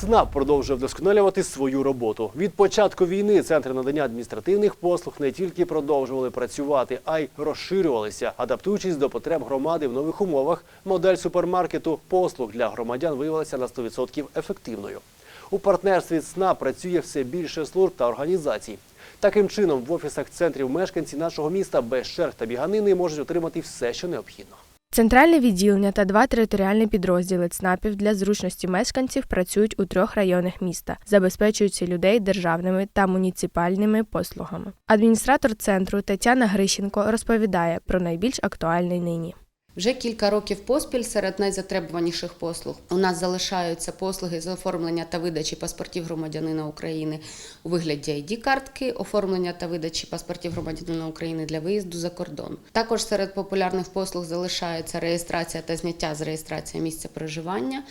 ЦНАП продовжує вдосконалювати свою роботу. Від початку війни центри надання адміністративних послуг не тільки продовжували працювати, а й розширювалися, адаптуючись до потреб громади в нових умовах. Модель супермаркету послуг для громадян виявилася на 100% ефективною. У партнерстві ЦНАП працює все більше служб та організацій. Таким чином, в офісах центрів мешканці нашого міста без черг та біганини можуть отримати все, що необхідно. Центральне відділення та два територіальні підрозділи ЦНАПів для зручності мешканців працюють у трьох районах міста, забезпечуючи людей державними та муніципальними послугами. Адміністратор центру Тетяна Грищенко розповідає про найбільш актуальний нині. Вже кілька років поспіль серед найзатребуваніших послуг у нас залишаються послуги з оформлення та видачі паспортів громадянина України у вигляді ID-картки, оформлення та видачі паспортів громадянина України для виїзду за кордон. Також серед популярних послуг залишається реєстрація та зняття з реєстрації місця проживання.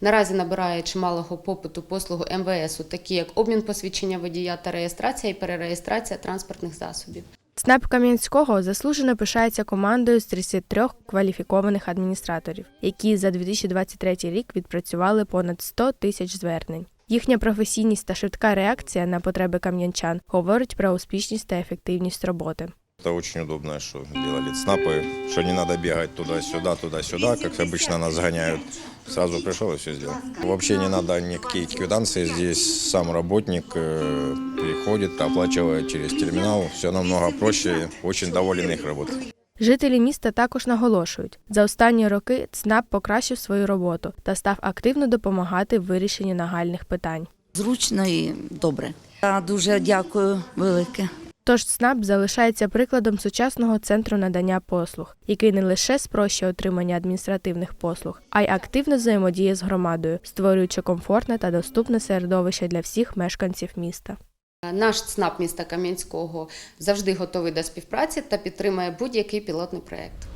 Наразі набирає чималого попиту послугу МВС, такі як обмін посвідчення водія та реєстрація і перереєстрація транспортних засобів. ЦНАП Кам'янського заслужено пишається командою з 33 кваліфікованих адміністраторів, які за 2023 рік відпрацювали понад 100 тисяч звернень. Їхня професійність та швидка реакція на потреби кам'янчан говорить про успішність та ефективність роботи Это очень удобно, что делали ЦНАПы, что не надо бегать туда-сюда, туда-сюда, как обычно нас гоняют. Сразу пришел и все сделал. Вообще не надо никакие квитанции, здесь сам работник э, приходит, оплачивает через терминал. Все намного проще, очень доволен их работой. Жителі міста також наголошують, за останні роки ЦНАП покращив свою роботу та став активно допомагати в вирішенні нагальних питань. Зручно і добре. Я дуже дякую велике. Тож ЦНАП залишається прикладом сучасного центру надання послуг, який не лише спрощує отримання адміністративних послуг, а й активно взаємодіє з громадою, створюючи комфортне та доступне середовище для всіх мешканців міста. Наш ЦНАП міста Кам'янського завжди готовий до співпраці та підтримує будь-який пілотний проєкт.